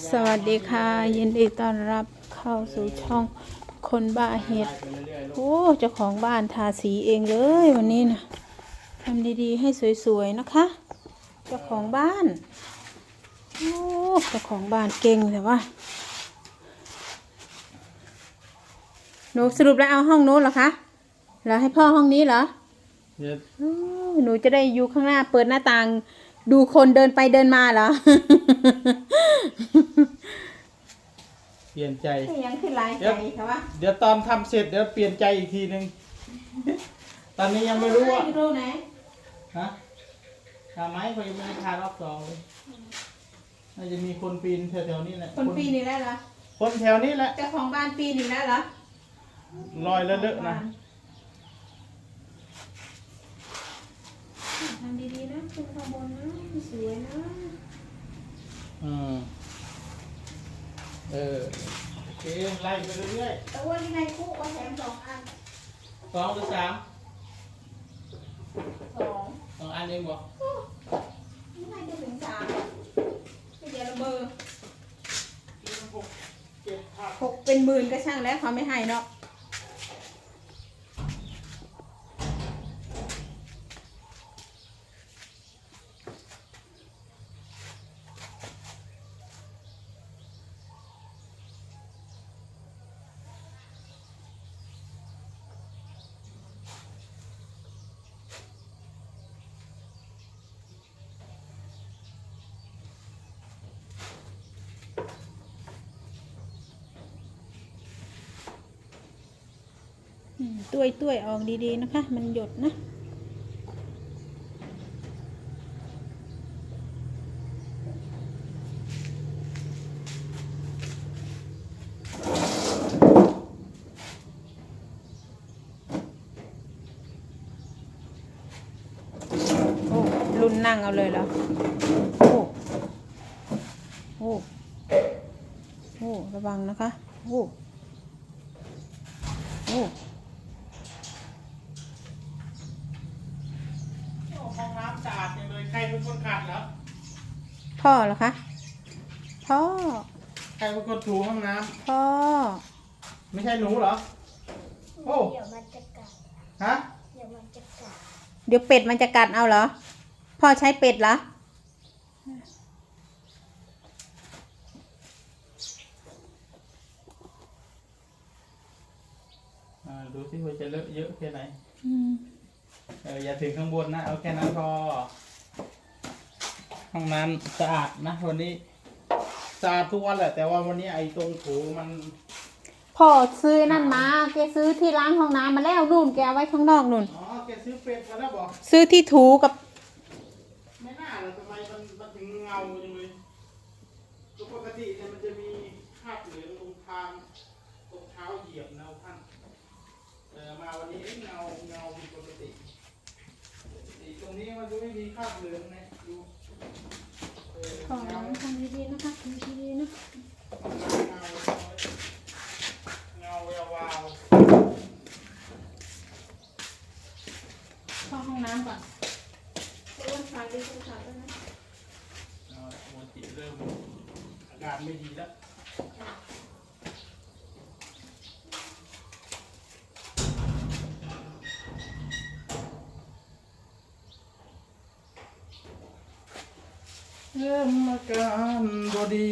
สวัสดีค่ะ ยินดีต้อนรับเข้าสู่ช่องคนบ้าเห็ดโอ้เจ้าของบ้านทาสีเองเลยวันนี้นะทำดีๆให้สวยๆนะคะ เจ้าของบ้านโอ้เจ้าของบ้านเก่งแต่ว่าหนูสรุปแล้วเอาห้องนู้นเหรอคะแล้วให้พ่อห้องนี้เหรอเดี๋ยวอ้าวหนูจะได้อยู่ข้างหน้าเปิดหน้าต่าง ดูคนเดินไปเดินมาเหรอ เปลี่ยนใจยังขึ้นลายใจค่ะว่าเดี๋ยวตอนทำเสร็จเดี๋ยวเปลี่ยนใจอีกทีหนึ่ง ตอนนี้ยังไม่รู้ว่า รู้ไหนฮะทำไหมเขายังไม่ได้ทารอบสองเลยน่าจะมีคนปีนแถวๆนี้แหละคนปีนี่แล้วเหรอคนแถวนี้แหละเจ้าของบ้านปีนี่แล้วเหรอลอยเลอะๆนะ ทำดีๆนะคุณขบวนนะสวยนะอืมเออโอเคไล่ไปเรื่อยแต่ว่าที่ในคุกว่าแถมสองอันๆสองหรือสามสองสองอันเองบอกนี่ไงจะถึงสามเดี๋ยวระเบอร์หกเจ็ดพันหกเป็นหมื่นก็ช่างแล้วเขาไม่ให้เนาะ ต้วยต้วยออกดีๆนะคะ มันหยดนะโอ้รุนนั่งเอาเลยเหรอโอ้โอ้โอ้ระวังนะคะ โอ้โอ้ ห้องน้ำสะอาดจังเลยใครเป็นคนขัดแล้ว พ่อเหรอคะ พ่อ ใครเป็นคนถูห้องน้พ่อำไม่ใช่หนูเหรอ โอ้ เดี๋ยวมันจะกัดฮะเดี๋ยวมันจะกัดเดี๋ยวเป็ดมันจะกัดเอาเหรอ พ่อใช้เป็ดเหรอ อ่าดูสิว่าจะเลอะเยอะแค่ไหนอืมเอออย่าถึงข้างบนนะ เอาแค่นั้นพอ ห้องน้ำสะอาดนะวันนี้สะอาดทุกวันแหละแต่ว่าวันนี้ไอ้ตรงโถมันพ่อซื้อนั่นมาแกซื้อที่ล้างห้องน้ำมาแล้วนู่นแกเอาไว้ข้างนอกนู่น อ๋อแกซื้อเป็ดมาแล้วบอกซื้อที่ถูกับไม่น่าเลยทำไมมันมันถึงเงาจังเลยปกติเนี่ยมันจะมีคราบเหลืองตรงทางตรงเท้าเหยียบนะท่านเออมาวันนี้เอ๊ะเงาเงาผิดปกติปกติตรงนี้มันจะไม่มีคราบเหลืองนะ ดูเออขอเงาทำดีๆนะคะทำดีๆนะเงาเงาแวววาวเข้าห้องน้ำก่อนอ้วนขาดีคุณขาด้วยนะเอาละโมจิเริ่มอาการไม่ดีแล้ว เริ่มอาการบดี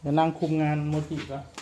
เดี๋ยวนั่งคุมงานโมจิก่อน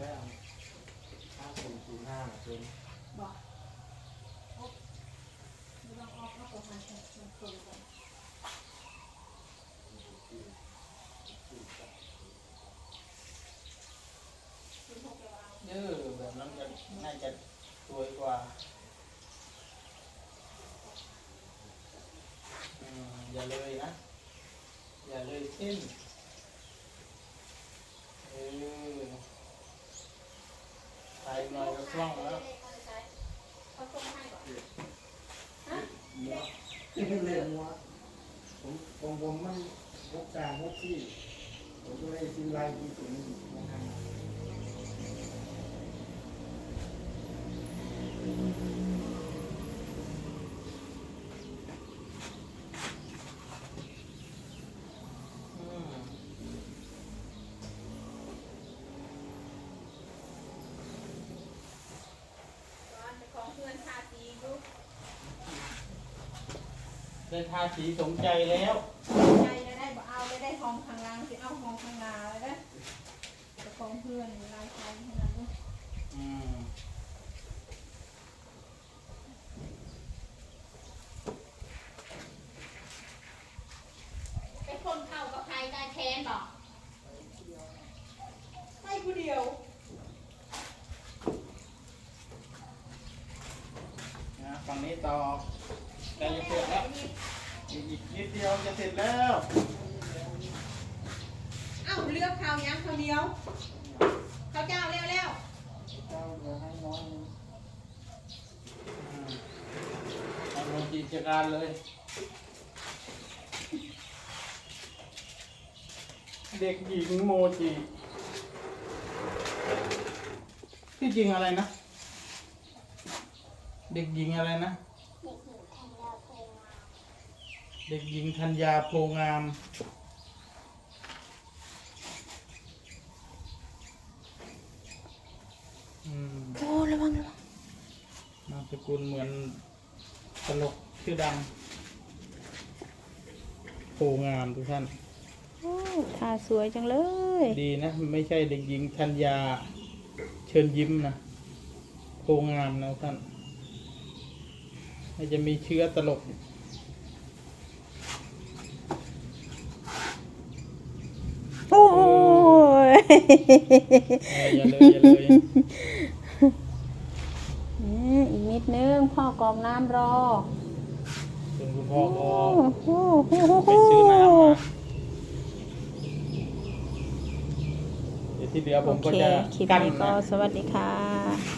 แค่ห้าศูนย์ศูนย์ห้าเองบอกไม่ต้องออกมากกว่าพันมันคนกันเออแบบนั้นจะน่าจะสวยกว่าอืมอย่าเลยนะ อย่าเลยเส้นเออใส่หน่อยก็คล่องแล้วเขาส่งให้ก่อนที่เรียนว่าผมผมผมมันพกกลางพกที่ผมก็เลยซื้อลายที่สูงมาทำ อืม ก่อนของเพื่อนทาสีดู ได้ทาสีสมใจแล้วใจจะได้บ่เอาเลยได้ทองข้างล่างสิเอาทองข้างหน้าเลยนะแต่ของเพื่อนลายใช้ขนาดนี้อืมเป็นคนเข้ากับใครได้แทนบอกให้ผู้เดียว นะฝั่งนี้ต่อใกล้จะเสร็จแล้วอีกอีกนิดเดียวจะเสร็จ แล้วเอ้าเลือกข้าวยังข้าวเดียวข้าวเจ้าเร็วเร็วเจ้าเหลือให้น้อยนึงอืมเอาลงกิจการเลย เด็กหญิงโมจิที่จริงอะไรนะ เด็กหญิงอะไรนะ เด็กหญิงธัญญาโพงามเด็กหญิงธัญญาโพงาม อืมโอ้ระวังระวังนามสกุลเหมือนตลกชื่อดัง โพงามทุกท่าน โอ้ทาสวยจังเลย ดีนะ ไม่ใช่เด็กหญิงธัญญาเชิญยิ้มนะโพงามนะท่านไม่จะมีเชื้อตลก โอ้ย เอออย่าเลยอย่าเลยอืมอีกนิดนึงพ่อกรองน้ำรอส่วนคุณพ่อก็โอ้โหไปซื้อน้ำมาเดี๋ยวที่เหลือผโอมเคก็จะคลิปกั้นนี้ก็นะ สวัสดีค่ะ